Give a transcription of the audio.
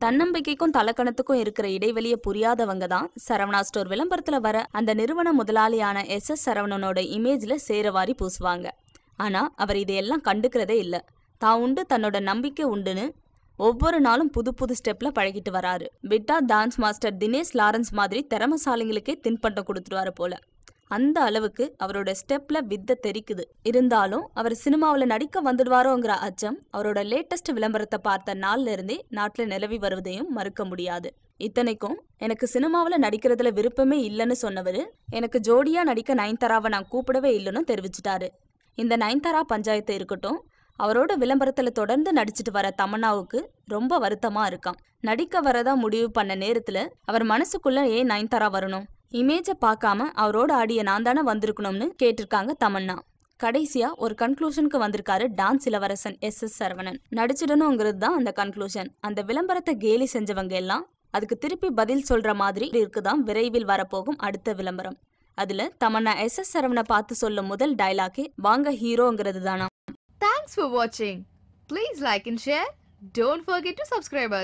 தன்னம்பிக்கைக்கும் தலக்கணத்துக்கும் இருக்கிற இடைவெளியை புரியாதவங்க தான் சரவணா ஸ்டோர் விளம்பரத்துல வர அந்த நிறுவன முதலாளியான எஸ் எஸ் சரவணனோட இமேஜ்ல சேரவாரி பூசுவாங்க. ஆனா அவர் இதையெல்லாம் கண்டுக்கிறதே இல்ல. தான் உண்டு தன்னோட நம்பிக்கை உண்டுன்னு ஒவ்வொரு நாளும் புது புது ஸ்டெப்ல பழகிட்டு வராரு. விட்டா டான்ஸ் மாஸ்டர் தினேஷ் லாரன்ஸ் மாதிரி திறமசாலிங்களுக்கே தின்பண்டம் கொடுத்துருவாரு போல. அந்த அளவுக்கு அவரோட ஸ்டெப்ல வித்த தெரிக்குது. இருந்தாலும் அவர் சினிமாவில் நடிக்க வந்துடுவாரோங்கிற அச்சம் அவரோட லேட்டஸ்ட் விளம்பரத்தை பார்த்த நாள்ல இருந்தே நாட்டில் நிலவி வருவதையும் மறுக்க முடியாது. இத்தனைக்கும் எனக்கு சினிமாவில் நடிக்கிறதுல விருப்பமே இல்லைன்னு சொன்னவர் எனக்கு ஜோடியா நடிக்க நயன்தாராவை நான் கூப்பிடவே இல்லைன்னு தெரிவிச்சிட்டாரு. இந்த நயன்தாரா பஞ்சாயத்து இருக்கட்டும் அவரோட விளம்பரத்தில் தொடர்ந்து நடிச்சிட்டு வர தமன்னாவுக்கு ரொம்ப வருத்தமாக இருக்காம். நடிக்க வரதா முடிவு பண்ண நேரத்தில் அவர் மனசுக்குள்ளே ஏன் நயன்தாரா வரணும்? இமேஜை பார்க்காம அவரோட ஆடிய நான் தானே வந்திருக்கணும்னு கேட்டிருக்காங்க தமன்னா. கடைசியா ஒரு கன்க்ளூஷனுக்கு வந்திருக்காரு டான்ஸ் இளவரசன் எஸ். எஸ். சரவணன். நடிச்சிடணுங்கிறது தான் அந்த கன்க்ளூஷன் அந்த விளம்பரத்தை கேலி செஞ்சவங்க எல்லாம் அதுக்கு திருப்பி பதில் சொல்ற மாதிரி இருக்குதான் விரைவில் வரப்போகும் அடுத்த விளம்பரம். அதுல தமன்னா எஸ். எஸ். சரவணை பார்த்து சொல்லும் முதல் டயலாக்கே வாங்க ஹீரோங்கிறது தானா? தேங்க்ஸ் for வாட்சிங் please like and share don't forget to subscribe.